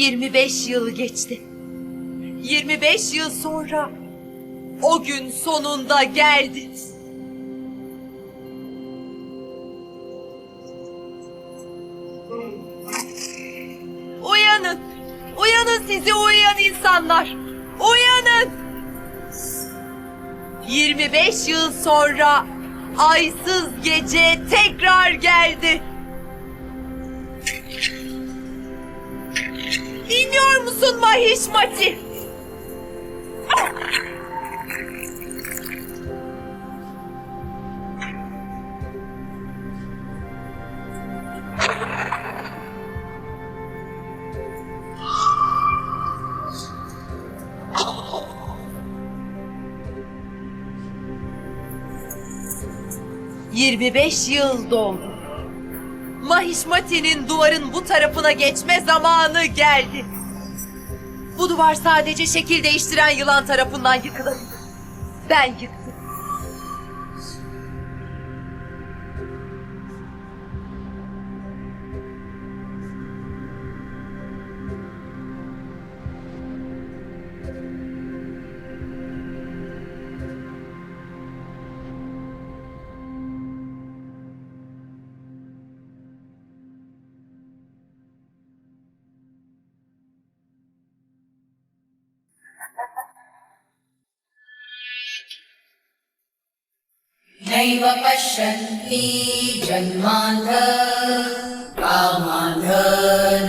25 yıl geçti. 25 yıl sonra o gün sonunda geldi. Uyanın. Uyanın sizi uyuyan insanlar. Uyanın. 25 yıl sonra aysız gece tekrar geldi. Musun Mahişmati? ...25 yıl doldu. Mahişmati'nin duvarın bu tarafına geçme zamanı geldi. Bu duvar sadece şekil değiştiren yılan tarafından yıkılabilir. Ben yıktım. नैव पश्यन्ति जन्मान्ध कामान्ध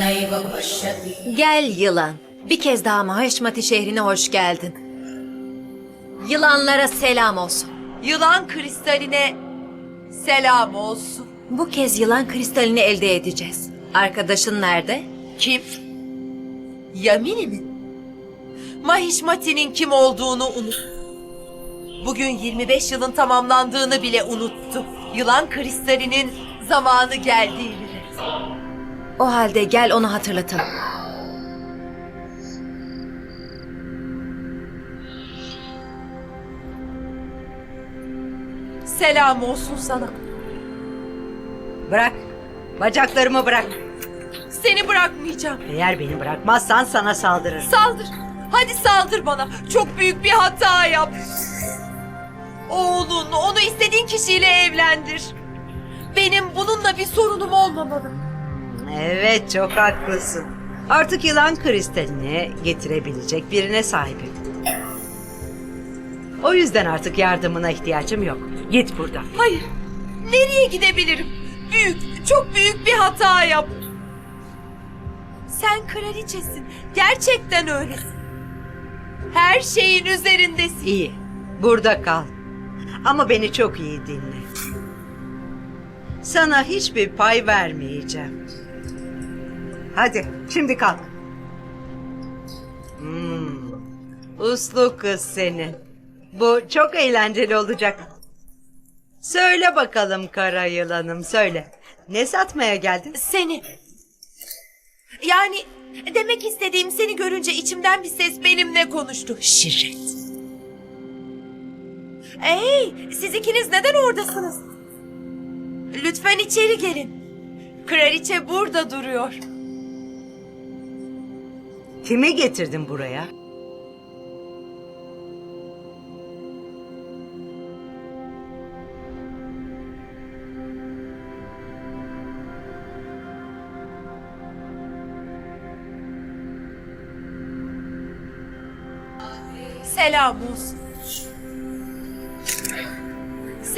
नैव पश्यति Gel yılan. Bir kez daha Maheshmati şehrine hoş geldin. Yılanlara selam olsun. Yılan kristaline selam olsun. Bu kez yılan kristalini elde edeceğiz. Arkadaşın nerede? Kim? Yamini mi? Mahişmati'nin kim olduğunu unut. Bugün 25 yılın tamamlandığını bile unuttu. Yılan kristalinin zamanı geldiğini. O halde gel onu hatırlatalım. Selam olsun sana. Bırak. Bacaklarımı bırak. Seni bırakmayacağım. Eğer beni bırakmazsan sana saldırırım. Saldır. Hadi saldır bana. Çok büyük bir hata yap. Oğlun onu istediğin kişiyle evlendir. Benim bununla bir sorunum olmamalı. Evet çok haklısın. Artık yılan kristalini getirebilecek birine sahibim. O yüzden artık yardımına ihtiyacım yok. Git buradan. Hayır. Nereye gidebilirim? Büyük, çok büyük bir hata yap. Sen kraliçesin. Gerçekten öylesin. Her şeyin üzerindesin. İyi. Burada kal. Ama beni çok iyi dinle. Sana hiçbir pay vermeyeceğim. Hadi şimdi kalk. Hmm, uslu kız senin. Bu çok eğlenceli olacak. Söyle bakalım kara yılanım söyle. Ne satmaya geldin? Seni. Yani demek istediğim seni görünce içimden bir ses benimle konuştu. Şirret. Hey, siz ikiniz neden oradasınız? Lütfen içeri gelin. Kraliçe burada duruyor. Kimi getirdin buraya? Selam olsun.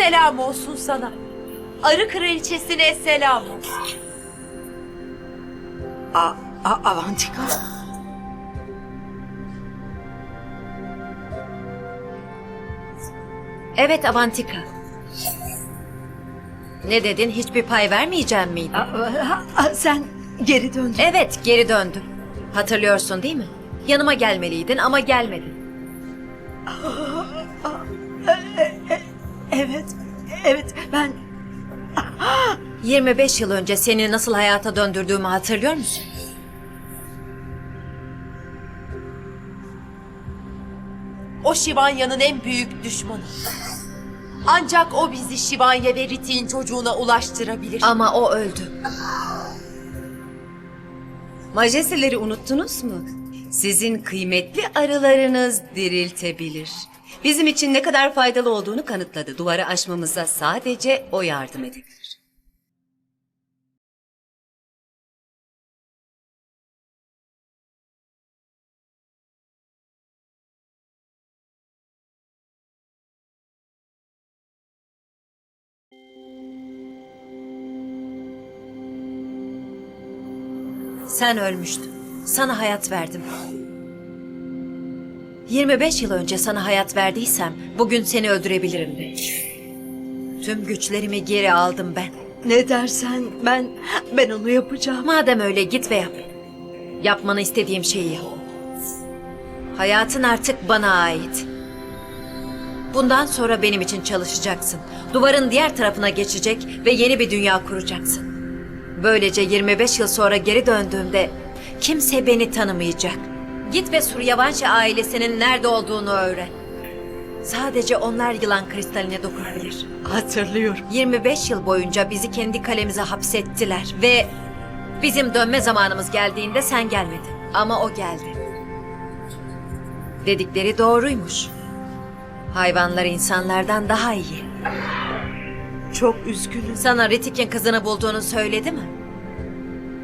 Selam olsun sana. Arı kraliçesine selam olsun. A, A- Avantika. Evet Avantika. Ne dedin? Hiçbir pay vermeyeceğim miydin? A- a- a- sen geri döndün. Evet, geri döndüm. Hatırlıyorsun değil mi? Yanıma gelmeliydin ama gelmedin. Evet, evet ben 25 yıl önce seni nasıl hayata döndürdüğümü hatırlıyor musun? O Şivanya'nın en büyük düşmanı. Ancak o bizi Şivanya ve Ritik'in çocuğuna ulaştırabilir. Ama o öldü. Majesteleri unuttunuz mu? Sizin kıymetli arılarınız diriltebilir. Bizim için ne kadar faydalı olduğunu kanıtladı. Duvarı aşmamıza sadece o yardım edebilir. Sen ölmüştün. Sana hayat verdim. 25 yıl önce sana hayat verdiysem bugün seni öldürebilirim de. Tüm güçlerimi geri aldım ben. Ne dersen ben ben onu yapacağım. Madem öyle git ve yap. Yapmanı istediğim şeyi yap. Hayatın artık bana ait. Bundan sonra benim için çalışacaksın. Duvarın diğer tarafına geçecek ve yeni bir dünya kuracaksın. Böylece 25 yıl sonra geri döndüğümde kimse beni tanımayacak. Git ve Suryavanşi ailesinin nerede olduğunu öğren. Sadece onlar yılan kristaline dokunabilir. Hatırlıyorum. 25 yıl boyunca bizi kendi kalemize hapsettiler ve bizim dönme zamanımız geldiğinde sen gelmedin ama o geldi. Dedikleri doğruymuş. Hayvanlar insanlardan daha iyi. Çok üzgünüm. Sana Ritik'in kızını bulduğunu söyledi mi?